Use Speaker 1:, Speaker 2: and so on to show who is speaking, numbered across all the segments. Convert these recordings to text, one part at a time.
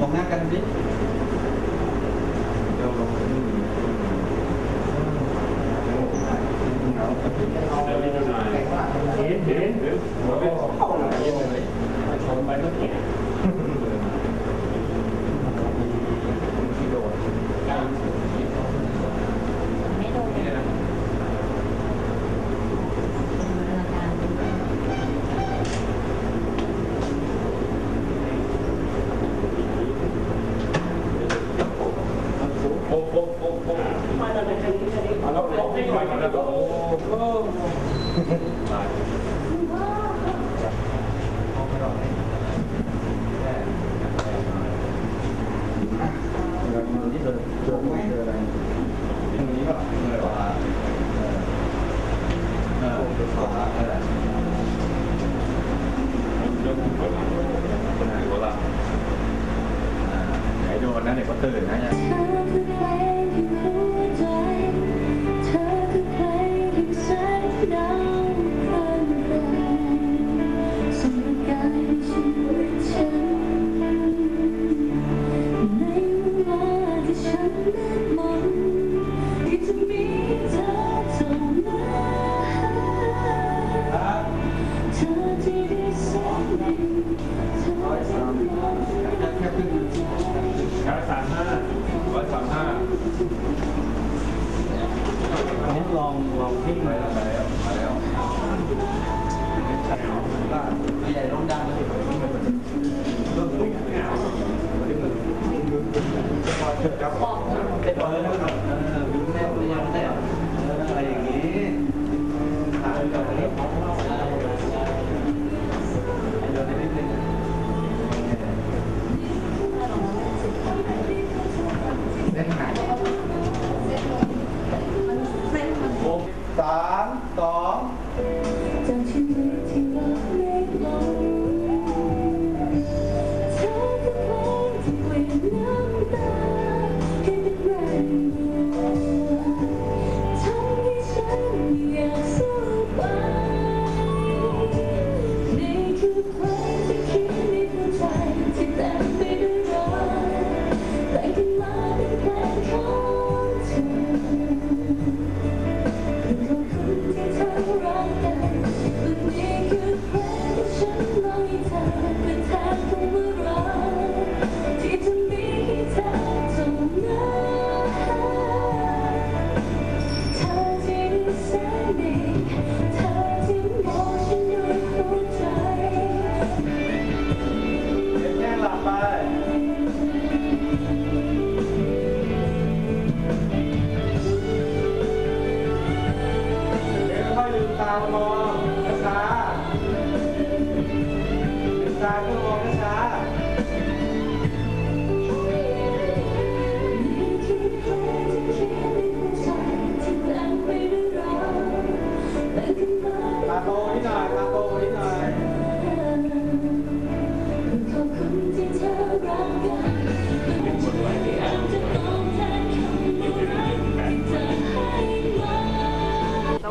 Speaker 1: มองหน้ากัน
Speaker 2: สิ อันนี้
Speaker 1: ลองลองทิ้งมาแล้วมาแล้วแล้วว่าใหญ่ลงดังเลยเริ่มลุกครับเป็นเออเอ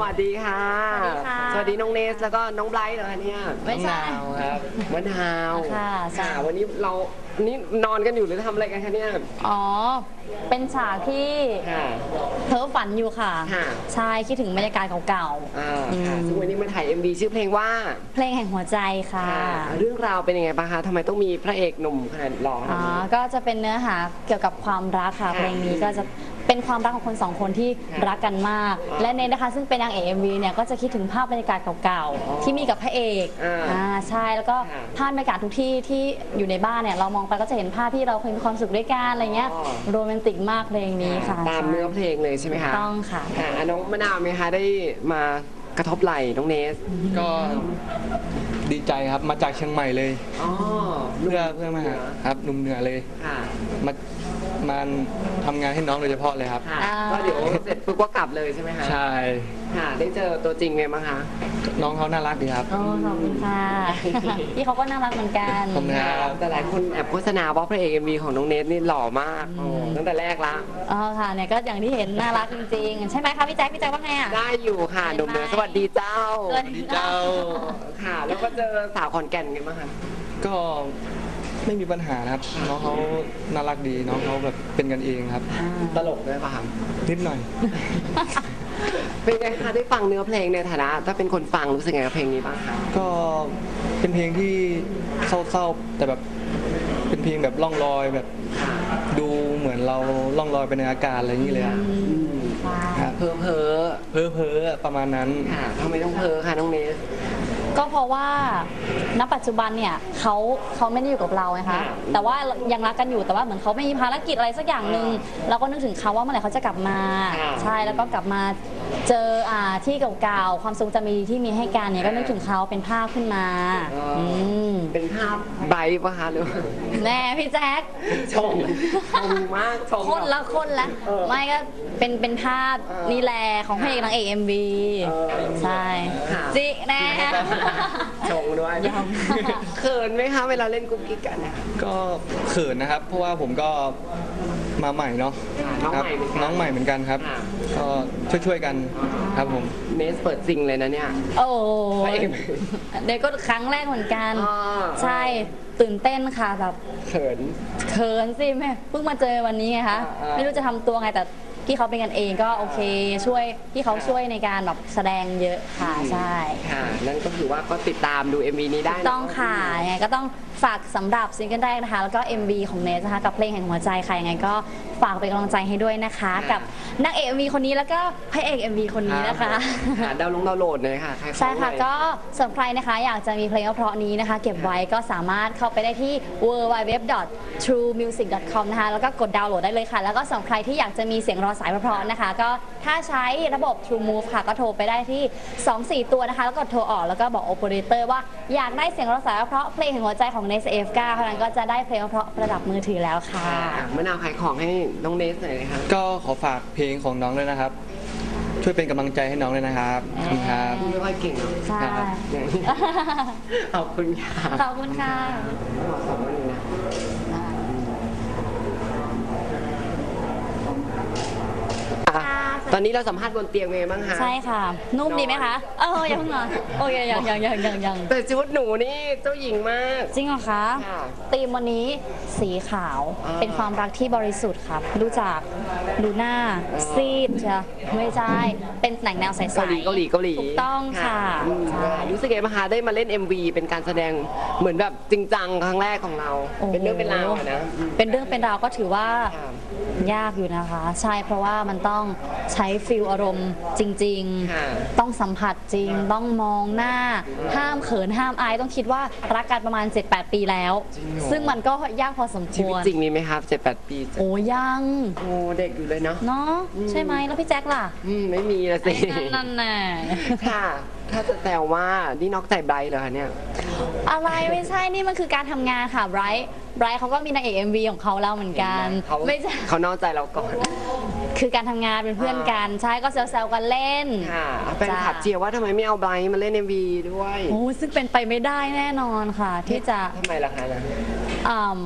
Speaker 3: วัสดีค่ะ
Speaker 4: สวัสดีค่ะ
Speaker 3: สวัสดีน้องเนสแล้วก็น้องไบรท์เหรอคะเนี่ย
Speaker 4: ไม่ใช่
Speaker 3: น้องนาวครับมะนาว
Speaker 4: ค่ะใช่
Speaker 3: วันนี้เรา นี่นอนกันอยู่หรือทำอะไรกันคะเนี่ย
Speaker 4: อ๋อ เป็นฉากที่
Speaker 3: ค่ะ
Speaker 4: เพ้อฝันอยู่ค่ะ
Speaker 3: ค่ะ
Speaker 4: ใช่คิดถึงบรรยากาศเก่า
Speaker 3: อ่า
Speaker 4: อืม
Speaker 3: ค่ะซึ่งวันนี้มาถ่าย MV ชื่อเพลงว่า
Speaker 4: ๆเพลงแห่งหัวใจค่ะ
Speaker 3: เรื่องราวเป็นยังไงบ้างคะทำไมต้องมีพระเอกหนุ่มขนาดหล่อข
Speaker 4: อ๋
Speaker 3: นา
Speaker 4: อ
Speaker 3: ดนี้
Speaker 4: ก็จะเป็นเนื้อหาเกี่ยวกับความรักค่ะ
Speaker 3: ค่ะ
Speaker 4: เพลงนี้ก็จะเป็นความรักของคนสองคนที่
Speaker 3: ค่ะ
Speaker 4: รักกันมาก
Speaker 3: อ่า
Speaker 4: และเนยนะคะซึ่งเป็นนางเอก MV เนี่ยก็จะคิดถึงภาพบรรยากาศเก่า
Speaker 3: อ๋อ
Speaker 4: ๆที่มีกับพระเอก
Speaker 3: อ่า
Speaker 4: อ่าใช่แล้วก็
Speaker 3: ค่ะ
Speaker 4: ภาพบรรยากาศทุกที่ที่อยู่ในบ้านเนี่ยเรามองไปก็จะเห็นภาพที่เราเคยมีความสุขด้วยกันอะไรเงี้ย
Speaker 3: อ๋อ
Speaker 4: โรแมนติกมากเพลงนี้ค่ะ
Speaker 3: ตามเนื้อเพลงเลยใช่ไหมคะ
Speaker 4: ต้องค่ะ
Speaker 3: ค่ะน้องมะนาวไหมคะได้มากระทบไหล่น้องเนส
Speaker 5: ก็ดีใจครับมาจากเชียงใหม่เลย
Speaker 3: อ๋อ
Speaker 5: เพื่อเพื่อมาหาครับหนุ่มเหนือเลย
Speaker 3: ค่ะ
Speaker 5: มา มาทำงานให้น้องโดยเฉพาะเลยครับ
Speaker 3: ค่ะ
Speaker 4: อ่า
Speaker 3: ก็เดี๋ยวเสร็จปุ๊บก็กลับเลยใช่ไหมคะ
Speaker 5: ใช่
Speaker 3: ค่ะ ได้เจอตัวจริงไงบ้างคะ
Speaker 5: น้องเขาน่ารักดีครับ
Speaker 4: โอ้ขอบคุณค่ะ พี่เขาก็น่ารักเหมือนกัน
Speaker 5: ขอบคุณครับ
Speaker 3: แต่หลายคนแอบโฆษณาว่าพระเอกเอ็มวีของน้องเนทนี่หล่อมากโอ้ตั้งแต่แรกละ
Speaker 4: อ๋อค่ะเนี่ยก็อย่างที่เห็นน่ารักจริงๆ ใช่ไหมคะพี่แจ๊คพี่แจ๊คว่าไงอะ
Speaker 3: ได้อยู่ค่ะหนุ่มเหนือสวัสดีเจ้า
Speaker 4: สวัสดีเจ้า
Speaker 3: ค่ะ แล้วก็เจอสาวขอนแก่นกันบ้างคะ
Speaker 5: ก็ ไม่มีปัญหานะครับน้องเขาน่ารักดีน้องเขาแบบเป็นกันเองครับ
Speaker 3: ตลกด้วยป่ะคะ
Speaker 5: นิดหน่อย
Speaker 3: เป็นไงคะได้ฟังเนื้อเพลงในฐานะ ถ้าเป็นคนฟังรู้สึกไงกับเพลงนี้บ้างคะ
Speaker 5: ก็เป็นเพลงที่เศร้าๆแต่แบบเป็นเพลงแบบล่องลอยแบบดูเหมือนเราล่องลอยไปในอากาศอะไรอย่างนี้เลยอะครับ
Speaker 3: เพ้อเพ้อ
Speaker 5: เพ้อเพ้อๆประมาณนั้น
Speaker 3: ค่ะทำไมต้องเพ้อคะน้องเนส
Speaker 4: ก็เพราะว่าณปัจจุบันเนี่ยเขาเขาไม่ได้อยู่กับเราไงคะ
Speaker 3: ค่ะ
Speaker 4: แต่ว่ายังรักกันอยู่แต่ว่าเหมือนเขาไม่มีภารกิจอะไรสักอย่างหนึ่งเราก็นึกถึงเขาว่าเมื่อไหร่เขาจะกลับมา ใช่แล้วก็กลับมา เจออ่าที่เก่าๆ ความทรงจำดีๆที่มีให้กันเนี่ยก็นึกถึงเขาเป็นภาพขึ้นมาอืม
Speaker 3: เป็นภาพไบร์ทป่ะคะหรือว่า
Speaker 4: แน่พี่แจ๊ค
Speaker 3: ชงชงมากชง
Speaker 4: คนละคนละ
Speaker 3: เออ
Speaker 4: ไม่ก็เป็นเป็นภาพ
Speaker 3: เออ
Speaker 4: นี่แหละของพระเอกนางเอกเอ็มบี
Speaker 3: เออ
Speaker 4: ใช่
Speaker 3: ค่ะ
Speaker 4: จิแน่
Speaker 3: ชงด้วย
Speaker 4: ยอม
Speaker 3: เขินไหมคะเวลาเล่นกุ๊กกิ๊กกันนะคะ
Speaker 5: ก็เขินนะครับ เพราะว่าผมก็ มาใหม่เนาะ
Speaker 3: ค่ะน้อง
Speaker 5: ครับ
Speaker 3: ใหม่เหมือนกัน
Speaker 5: น้องใหม่เหมือนกันครับ
Speaker 3: ค่ะ
Speaker 5: ก็ช่วยๆกันครับผม
Speaker 3: เนสเปิดจริงเลยนะเนี่ย
Speaker 4: โอ้
Speaker 3: พระ
Speaker 4: ย
Speaker 3: เอก
Speaker 4: เดี๋ยวก็ครั้งแรกเหมือนกัน
Speaker 3: อ่า
Speaker 4: ใช่ตื่นเต้นค่ะแบบ
Speaker 3: เขิน
Speaker 4: เขินสิแม่เพิ่งมาเจอวันนี้ไงคะ
Speaker 3: อ่า
Speaker 4: ไม่รู้จะทำตัวไงแต่ พี่เขาเป็นกันเองก็โอเคช่วยพี่เขาช่วยในการแบบแสดงเยอะค่ะใช่
Speaker 3: ค่ะ นั่นก็คือว่าก็ติดตามดู MV นี้ได้นะ
Speaker 4: ต้องค่ะยังไงก็ต้องฝากสำหรับซิงเกิลแรกนะคะ แล้วก็ MV ของเนสนะคะกับเพลงแห่งหัวใจค่ะยังไงก็ ฝากเป็นกำลังใจให้ด้วยนะคะ กับนางเอก MV คนนี้แล้วก็พระเอก MV คนนี้นะคะ
Speaker 3: ค่ะดาวน์ลงดาวน์โหลดเลยค่ะใคร
Speaker 4: ใช่ค่ะ
Speaker 3: เข้าไป
Speaker 4: ก็สำหรับใครนะคะอยากจะมีเพลงเพราะๆนี้นะคะ เก็บไว้ก็สามารถเข้าไปได้ที่ www.truemusic.com นะคะ แล้วก็กดดาวน์โหลดได้เลยค่ะ แล้วก็สำหรับใครที่อยากจะมีเสียงรอสายเพราะๆนะคะ ก็ถ้าใช้ระบบ True Move ค่ะ ก็โทรไปได้ที่ 24 ตัวนะคะ แล้วก็โทรออกแล้วก็บอกโอเปอเรเตอร์ว่าอยากได้เสียงรอสายเพราะๆเพลงแห่งหัวใจของ n e s F9 เท่านั้นก็จะได้เพลงเพราะๆระดับมือถือแล้วค่ะ
Speaker 3: ค่ะมะนาวขายของให้น้องเนสหน่อยเลยค่ะ
Speaker 5: ก็ขอฝากเพลงของน้องด้วยนะครับ ช่วยเป็นกำลังใจให้น้องด้วยนะครับขอบคุณครับ
Speaker 3: ไม่ค่อยเก่งหรอก
Speaker 4: ใช่
Speaker 5: ครับ
Speaker 3: ขอบคุณค่ะ
Speaker 4: ขอบคุณค่ะ
Speaker 3: เหมาะสมมากเลยนะอะต อนนี้เราสัมภาษณ์บนเตียงเมย์บ้างคะ
Speaker 4: ใช่ค่ะ นุ่มดีไหมคะเอออย่าเพิ่งนอนโอเคยังยังยังยังยัง
Speaker 3: แต่ชุดหนูนี่เจ้าหญิงมาก
Speaker 4: จริงเหรอคะ
Speaker 3: ค่ะ
Speaker 4: ธีมวันนี้สีขาว
Speaker 3: อ่า
Speaker 4: เป็นความรักที่บริสุทธิ์ครับดูจากดูหน้า
Speaker 3: อ่า
Speaker 4: ซีดจ้ะไม่ใช่เป็นแต่งแนวใสๆ
Speaker 3: เกาหลีเกาหลีเกาหลี
Speaker 4: ถูกต้องค่ะ
Speaker 3: อืม
Speaker 4: ใช่
Speaker 3: รู้สึกไงบ้างคะได้มาเล่น MV เป็นการแสดงเหมือนแบบจริงจังครั้งแรกของเรา
Speaker 4: โอ้โห
Speaker 3: เป็นเรื่องเป็นราวอะนะอืม
Speaker 4: เป็นเรื่องเป็นราวก็ถือว่า
Speaker 3: ค่ะ
Speaker 4: ยากอยู่นะคะ ใช่เพราะว่ามันต้องใช้ฟิลอารมณ์จริง
Speaker 3: ค่ะ
Speaker 4: ๆ ต้องสัมผัสจริง ต้องมองหน้า ห้ามเขินห้ามอาย ต้องคิดว่ารักกันประมาณ 7-8 ปีแล้ว
Speaker 3: จริงเหรอ
Speaker 4: ซึ่งมันก็ยากพอสมค
Speaker 3: ชีวิต
Speaker 4: วร
Speaker 3: จริงมีไหมครับเจ็ดแปดปีจะ
Speaker 4: โอ้ยัง
Speaker 3: โอ้เด็กอยู่เลยเนาะ
Speaker 4: เนาะ
Speaker 3: อืม
Speaker 4: ใช่ไหมแล้วพี่แจ็คล่ะ
Speaker 3: อืมไม่มีละสิ
Speaker 4: นั่นน่ะ
Speaker 3: ค่ะ ถ้าจะแซวว่านี่นอกใจไบรท์เหรอคะเนี่ย
Speaker 4: อะไรไม่ใช่นี่มันคือการทำงานค่ะไบรท์ไบรท์เขาก็มีนางเอก MV ของเขาแล้วเหมือนกัน
Speaker 3: เขา
Speaker 4: ไม่ใช่
Speaker 3: เขานอกใจเราก่อน
Speaker 4: คือการทำงานเป็นเพื่อนกันใช่ก็แซวๆกันเล่น
Speaker 3: ค่ะแฟนคลับเชียร์ว่าทำไมไม่เอาไบรท์มาเล่น MV ด้วย
Speaker 4: โอ้ซึ่งเป็นไปไม่ได้แน่นอนค่ะ ที่จะ
Speaker 3: ทำไมล่ะคะนะ
Speaker 4: อ่า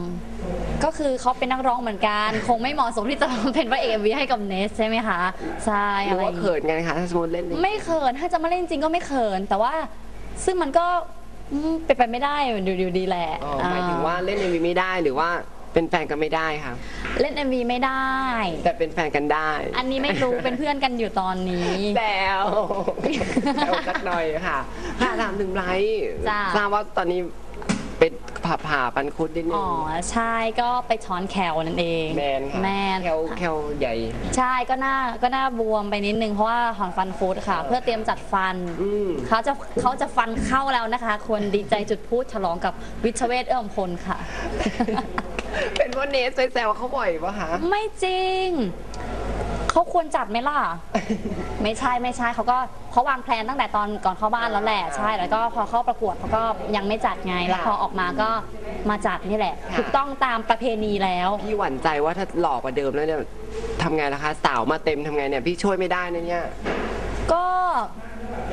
Speaker 4: ก็คือเขาเป็นนักร้องเหมือนกัน คงไม่เหมาะสมที่จะมาเป็นพระเอก MV ให้กับเนสใช่ไหมคะใช่
Speaker 3: ห
Speaker 4: อะ
Speaker 3: รือ
Speaker 4: ไรอ
Speaker 3: ว่า
Speaker 4: ย่าง
Speaker 3: เขิ
Speaker 4: งี้
Speaker 3: นกันคะถ้าสมมติเล่น
Speaker 4: ไม่เขินถ้าจะมาเล่นจริงก็ไม่เขิน แต่ว่าซึ่งมันก็อืมเป็นไปไม่ได้อยู่ดีดีแหละ
Speaker 3: อ๋อหมายถึงว่าเล่น MV ไม่ได้หรือว่าเป็นแฟนกันไม่ได้ค่ะ
Speaker 4: เล่น MV ไม่ได้
Speaker 3: แต่เป็นแฟนกันได้
Speaker 4: อันนี้ไม่รู้เป็นเพื่อนกันอยู่ตอนนี้
Speaker 3: แซวแซวสักหน่อยค่ะ ค่ะถามถึงไบรท์
Speaker 4: จ้ะ
Speaker 3: ทราบว่าตอนนี้เป็น ผ่าผ่าปันคุดนิดนึ
Speaker 4: อ๋
Speaker 3: ง
Speaker 4: อใช่ก็ไปช้อนแคลนั่นเอง
Speaker 3: แมนค่ะ
Speaker 4: แมน
Speaker 3: แคลแคลใหญ่
Speaker 4: ใช่ก็หน้าก็หน้าบวมไปนิดนึงเพราะว่าถอนฟันฟุดค่ะ เพื่อเตรียมจัดฟัน
Speaker 3: อืม
Speaker 4: เขาจะเขาจะฟันเข้าแล้วนะคะควรดีใจจุดพูดฉลองกับวิชเวทเอื้อมพลค่ะ
Speaker 3: เป็นว่าเนสไปแซวเขาบ่อยปะคะ
Speaker 4: ไม่จริง เขาควรจัดไหมล่ะ ไม่ใช่ไม่ใช่เขาก็เขาวางแผนตั้งแต่ตอนก่อนเข้าบ้านแล้วแหละใช่แล้วก็พอเข้าประกวดเขาก็ยังไม่จัดไงแล้วพอออกมาก็มาจัดนี่แหละ
Speaker 3: ค่ะ
Speaker 4: ถูกต้องตามประเพณีแล้ว
Speaker 3: พี่หวั่นใจว่าถ้าหลอกกว่าเดิมแล้วเนี่ยทำไงล่ะคะ สาวมาเต็มทำไงเนี่ยพี่ช่วยไม่ได้นะเนี่ย
Speaker 4: ก็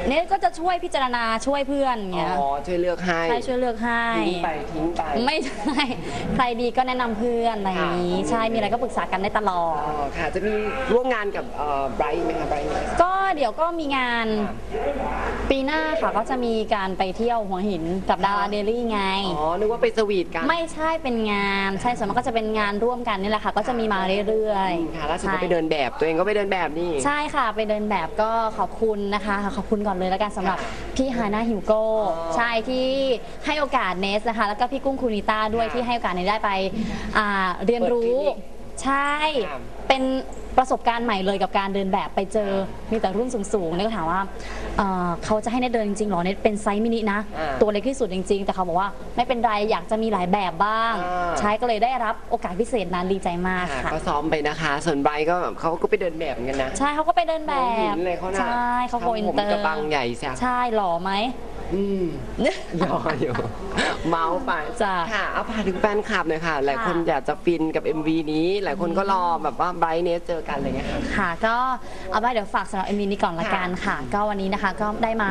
Speaker 4: เนทก็จะช่วยพิจารณาช่วยเพื่อนอย่าง
Speaker 3: อ๋
Speaker 4: เงี้ย
Speaker 3: อช่วยเลือกให้
Speaker 4: ใช่ช่วยเลือกให้
Speaker 3: ทิ้งไปทิ้งไป
Speaker 4: ไม่ใช่ ใครดีก็แนะนำเพื่อนอะไรอย่างนี้
Speaker 3: ค่ะ
Speaker 4: ใช่มีอะไรก็ปรึกษากันได้ตลอด
Speaker 3: อ๋อค่ะ จะมีร่วมงานกับไบรท์ไหมคะไบรท์
Speaker 4: ก็เดี๋ยวก็มีงานปีหน้าค่ะก็จะมีการไปเที่ยวหัวหินกับดาราเดลี่ไง
Speaker 3: อ๋อ นึกว่าไปสวีทกัน
Speaker 4: ไม่ใช่เป็นงาน ใช่ส่วนมากก็จะเป็นงานร่วมกันนี่แหละค่ะ ก็จะมีมาเรื่อยๆ
Speaker 3: ค่ะล่าสุดก็
Speaker 4: ใช่
Speaker 3: ไปเดินแบบ ตัวเองก็ไปเดินแบบนี่
Speaker 4: ใช่ค่ะ ไปเดินแบบก็ขอบคุณนะคะ ขอบคุณก่อนเลยแล้วกันสำหรับพี่ฮาน่าฮิวโก้
Speaker 3: อ๋อ
Speaker 4: ใช่ที่ให้โอกาสเนสนะคะ แล้วก็พี่กุ้งคูนิต้าด้วย
Speaker 3: ค่ะ
Speaker 4: ที่ให้โอกาสเนสได้ไปอ่าเรียนรู้
Speaker 3: เปิดคลินิก
Speaker 4: ใช่
Speaker 3: ค่ะ
Speaker 4: เป็นประสบการณ์ใหม่เลยกับการเดินแบบไปเจอมีแต่รุ่นสูงๆเนี่ยก็ถามว่าเอ่อเขาจะให้เนทเดินจริงๆเหรอเนทเป็นไซส์มินินะ
Speaker 3: อ่า
Speaker 4: ตัวเล็กที่สุดจริง ๆ แต่เขาบอกว่าไม่เป็นไรอยากจะมีหลายแบบบ้าง
Speaker 3: อ่า
Speaker 4: ใช่ก็เลยได้รับโอกาสพิเศษนั้นดีใจมาก
Speaker 3: ค่ะ
Speaker 4: ค่ะ
Speaker 3: ก็ซ้อมไปนะคะ ส่วนไบรท์ก็แบบเขาก็ไปเดินแบบเหมือนกันนะ
Speaker 4: ใช่เขาก็ไปเดินแบ
Speaker 3: หัวหิ
Speaker 4: บ
Speaker 3: นเลยเขาน่ะ
Speaker 4: ใช่เขาโกอิน
Speaker 3: ทำผม
Speaker 4: เตอร์
Speaker 3: กระบังใหญ่เสีย
Speaker 4: ใช่หล่อไหม
Speaker 3: อืมรออยู่ เมาส์ไป
Speaker 4: จ้ะ
Speaker 3: ค่ะเอาผ่านถึงแฟนคลับหน่อยค่ะ หลายคนอยากจะฟินกับ MV นี้ หลายคนก็รอแบบว่าไบรท์เนสเจอกันอะไรเงี้ยค่ะ
Speaker 4: ค่ะก็เอาไว้เดี๋ยวฝากสำหรับ MV นี้ก่อนละกันค่ะ ก็วันนี้นะคะก็ได้มา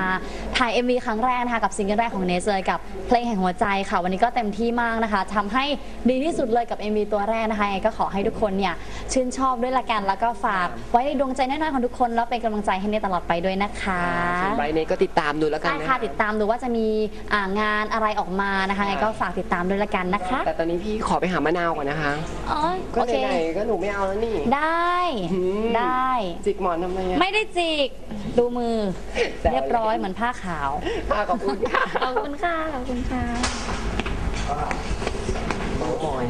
Speaker 4: ถ่าย MV ครั้งแรกนะคะกับซิงเกิลแรกของเนสเลยกับเพลงแห่งหัวใจค่ะ วันนี้ก็เต็มที่มากนะคะทำให้ดีที่สุดเลยกับ MV ตัวแรกนะคะยังไงก็ขอให้ทุกคนเนี่ยชื่นชอบด้วยละกันแล้วก็ฝากไว้ในดวงใจน้อยๆของทุกคนแล้วเป็นกำลังใจให้เนสตลอดไปด้วยนะคะ
Speaker 3: ส่วนไบรท์เนสก็ติดตามดูแล้วกัน
Speaker 4: ใช่
Speaker 3: นะ
Speaker 4: ค่ะติดตามดูว่าจะมีอ่างานอะไรออกมานะคะยังไงก็ฝากติดตามด้วยละกันนะคะ
Speaker 3: แต่ตอนนี้พี่ขอไปหามะนาวก่อนนะคะ
Speaker 4: อ๋อ
Speaker 3: ก็
Speaker 4: โอเค
Speaker 3: ไหนๆก็หนูไม่เอาแล้วนี่
Speaker 4: ได้
Speaker 3: อืม
Speaker 4: ได้
Speaker 3: จิกหมอนทำไมอะ
Speaker 4: ไม่ได้จิกดูมือ
Speaker 3: แซว
Speaker 4: เรียบร้อยเหมือนผ้าขาว
Speaker 3: ค่ะขอบคุณค่ะ
Speaker 4: ขอบคุณค่ะขอบคุณค่ะ
Speaker 3: เมาส์มอย